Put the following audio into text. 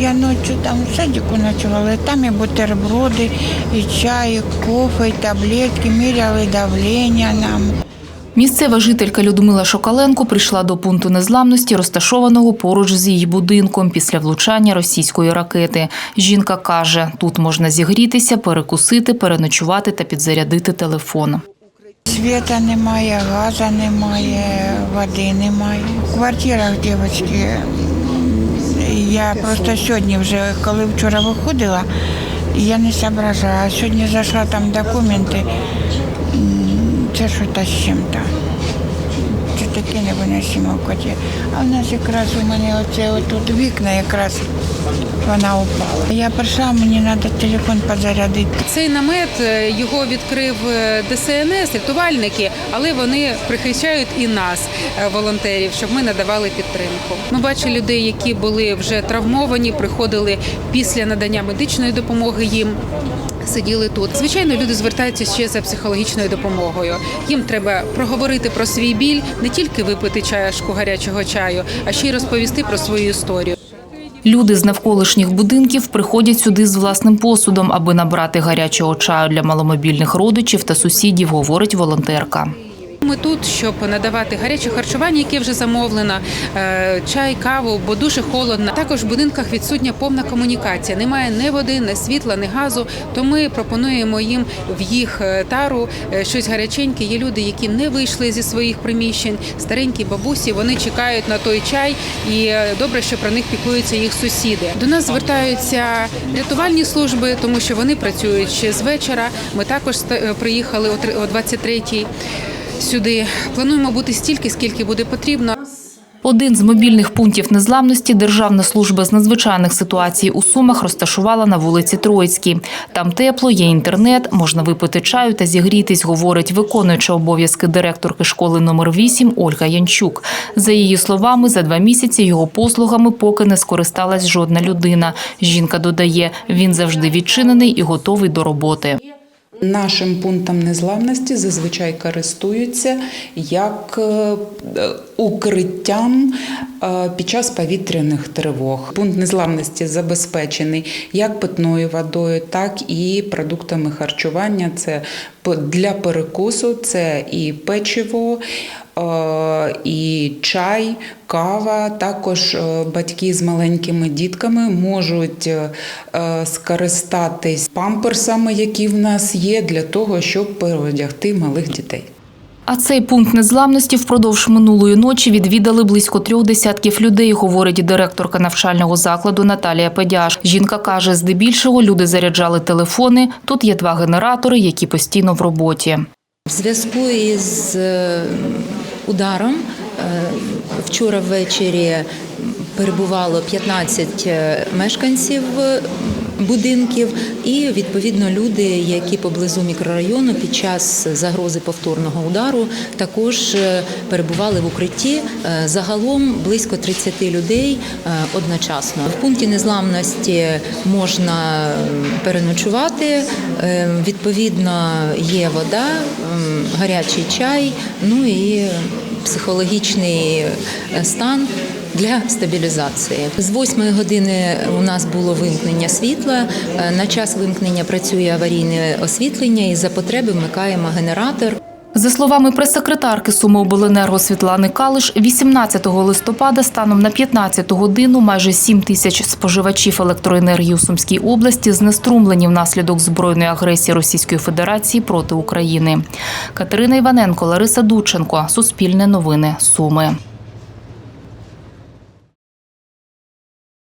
Я ночью там в садику ночевала, там и бутерброды, и чай, и кофе, и таблетки, меряли давление нам. Місцева жителька Людмила Шокаленко прийшла до пункту незламності, розташованого поруч з її будинком після влучання російської ракети. Жінка каже, тут можна зігрітися, перекусити, переночувати та підзарядити телефон. Света немає, газу немає, води немає. В квартирах, дівчатки, я просто сьогодні вже, коли вчора виходила, я не зображала, А сьогодні зайшла там документи. Це що та з чим-то. Це таке невиносимо в коті. А в нас якраз у мене оце отут вікна якраз вона упала. Я прийшла, мені треба телефон підзарядити. Цей намет е, його відкрив е, ДСНС, рятувальники, але вони прихищають і нас, е, волонтерів, щоб ми надавали підтримку. Ми бачили людей, які були вже травмовані, приходили після надання медичної допомоги їм. Сиділи тут. Звичайно, люди звертаються ще за психологічною допомогою. Їм треба проговорити про свій біль, не тільки випити чашку гарячого чаю, а ще й розповісти про свою історію. Люди з навколишніх будинків приходять сюди з власним посудом, аби набрати гарячого чаю для маломобільних родичів та сусідів, говорить волонтерка. Ми тут, щоб надавати гаряче харчування, яке вже замовлено, е, чай, каву, бо дуже холодно. Також в будинках відсутня повна комунікація. Немає ні води, ні світла, ні газу. То ми пропонуємо їм в їх е, тару е, щось гаряченьке. Є люди, які не вийшли зі своїх приміщень, старенькі бабусі. Вони чекають на той чай, і добре, що про них піклуються їх сусіди. До нас звертаються рятувальні служби, тому що вони працюють ще з вечора. Ми також приїхали о 23-й сюди. Плануємо бути стільки, скільки буде потрібно. Один з мобільних пунктів незламності Державна служба з надзвичайних ситуацій у Сумах розташувала на вулиці Троїцькій. Там тепло, є інтернет, можна випити чаю та зігрітись, говорить виконуюча обов'язки директорки школи номер 8 Ольга Янчук. За її словами, за два місяці його послугами поки не скористалась жодна людина. Жінка додає, він завжди відчинений і готовий до роботи. Нашим пунктом незламності зазвичай користуються як е, укриттям е, під час повітряних тривог. Пункт незламності забезпечений як питною водою, так і продуктами харчування. Це для перекусу, це і печиво, і чай, кава. Також е, батьки з маленькими дітками можуть е, е, скористатись памперсами, які в нас є, для того, щоб переодягти малих дітей. А цей пункт незламності впродовж минулої ночі відвідали близько трьох десятків людей, говорить директорка навчального закладу Наталія Педяш. Жінка каже, здебільшого люди заряджали телефони. Тут є два генератори, які постійно в роботі. В зв'язку із е, ударом. Е, вчора ввечері перебувало 15 е, мешканців будинків, і відповідно люди, які поблизу мікрорайону під час загрози повторного удару, також е, перебували в укритті. Е, Загалом близько 30 людей е, одночасно. В пункті незламності можна переночувати. Відповідно, є вода, гарячий чай, ну і психологічний стан. Для стабілізації з 8 години у нас було вимкнення світла. Е, На час вимкнення працює аварійне освітлення, і за потреби вмикаємо генератор. За словами прес-секретарки Сумиобленерго Світлани Калиш, 18 листопада станом на 15 годину майже 7 тисяч споживачів електроенергії у Сумській області знеструмлені внаслідок збройної агресії Російської Федерації проти України. Катерина Іваненко, Лариса Дученко, Суспільне новини, Суми.